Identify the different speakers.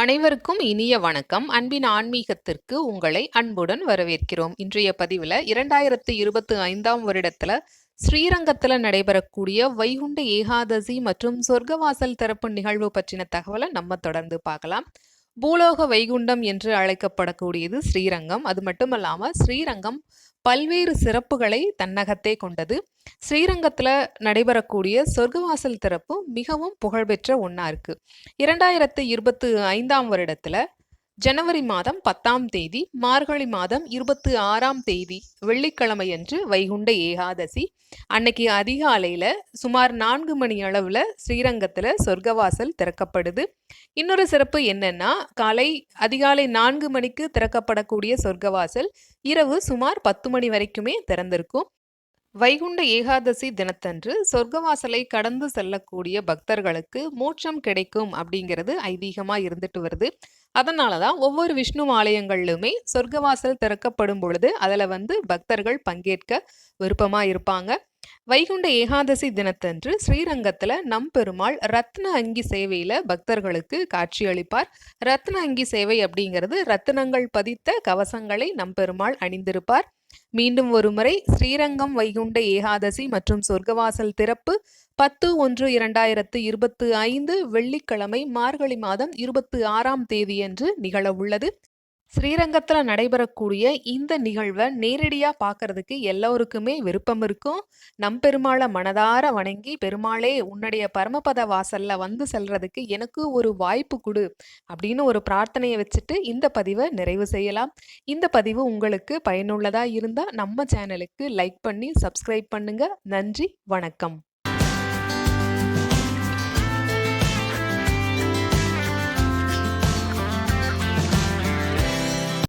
Speaker 1: அனைவருக்கும் இனிய வணக்கம். அன்பின் ஆன்மீகத்திற்கு உங்களை அன்புடன் வரவேற்கிறோம். இன்றைய பதிவில் இரண்டாயிரத்து இருபத்தி ஐந்தாம் வருடத்துல ஸ்ரீரங்கத்தில் நடைபெறக்கூடிய வைகுண்ட ஏகாதசி மற்றும் சொர்க்கவாசல் திறப்பு நிகழ்வு பற்றின தகவலை நம்ம தொடர்ந்து பார்க்கலாம். பூலோக வைகுண்டம் என்று அழைக்கப்படக்கூடியது ஸ்ரீரங்கம். அது மட்டுமல்லாமல் ஸ்ரீரங்கம் பல்வேறு சிறப்புகளை தன்னகத்தே கொண்டது. ஸ்ரீரங்கத்தில் நடைபெறக்கூடிய சொர்க்கவாசல் திறப்பு மிகவும் புகழ்பெற்ற ஒன்றா இருக்குது இரண்டாயிரத்து இருபத்து ஐந்தாம் வருடத்தில் ஜனவரி மாதம் பத்தாம் தேதி மார்கழி மாதம் இருபத்தி ஆறாம் தேதி வெள்ளிக்கிழமையன்று வைகுண்ட ஏகாதசி. அன்னைக்கு அதிகாலையில் சுமார் நான்கு மணி அளவில் ஸ்ரீரங்கத்தில் சொர்க்கவாசல் திறக்கப்படுது. இன்னொரு சிறப்பு என்னன்னா காலை அதிகாலை நான்கு மணிக்கு திறக்கப்படக்கூடிய சொர்க்கவாசல் இரவு சுமார் பத்து மணி வரைக்குமே திறந்திருக்கும். வைகுண்ட ஏகாதசி தினத்தன்று சொர்க்கவாசலை கடந்து செல்லக்கூடிய பக்தர்களுக்கு மோட்சம் கிடைக்கும் அப்படிங்கிறது ஐதீகமாக இருந்துட்டு வருது. அதனால தான் ஒவ்வொரு விஷ்ணு ஆலயங்கள்லுமே சொர்க்கவாசல் திறக்கப்படும் பொழுது அதில் வந்து பக்தர்கள் பங்கேற்க விருப்பமாக இருப்பாங்க. வைகுண்ட ஏகாதசி தினத்தன்று ஸ்ரீரங்கத்தில் நம் பெருமாள் ரத்ன அங்கி சேவையில் பக்தர்களுக்கு காட்சியளிப்பார் ரத்ன அங்கி சேவை அப்படிங்கிறது ரத்தினங்கள் பதித்த கவசங்களை நம் பெருமாள் அணிந்திருப்பார். மீண்டும் ஒருமுறை ஸ்ரீரங்கம் வைகுண்ட ஏகாதசி மற்றும் சொர்க்கவாசல் திறப்பு பத்து ஒன்று இரண்டாயிரத்து இருபத்து ஐந்து வெள்ளிக்கிழமை மார்கழி மாதம் இருபத்து ஆறாம் தேதியன்று நிகழவுள்ளது ஸ்ரீரங்கத்தில் நடைபெறக்கூடிய இந்த நிகழ்வை நேரடியாக பார்க்கறதுக்கு எல்லோருக்குமே விருப்பம் இருக்கும். நம் பெருமாளை மனதார வணங்கி பெருமாளே உன்னுடைய பரமபத வாசல்ல வந்து செல்றதுக்கு எனக்கு ஒரு வாய்ப்பு கொடு அப்படின்னு ஒரு பிரார்த்தனையை வச்சுட்டு இந்த பதிவை நிறைவு செய்யலாம். இந்த பதிவு உங்களுக்கு பயனுள்ளதாக இருந்தால் நம்ம சேனலுக்கு லைக் பண்ணி சப்ஸ்கிரைப் பண்ணுங்க. நன்றி வணக்கம்.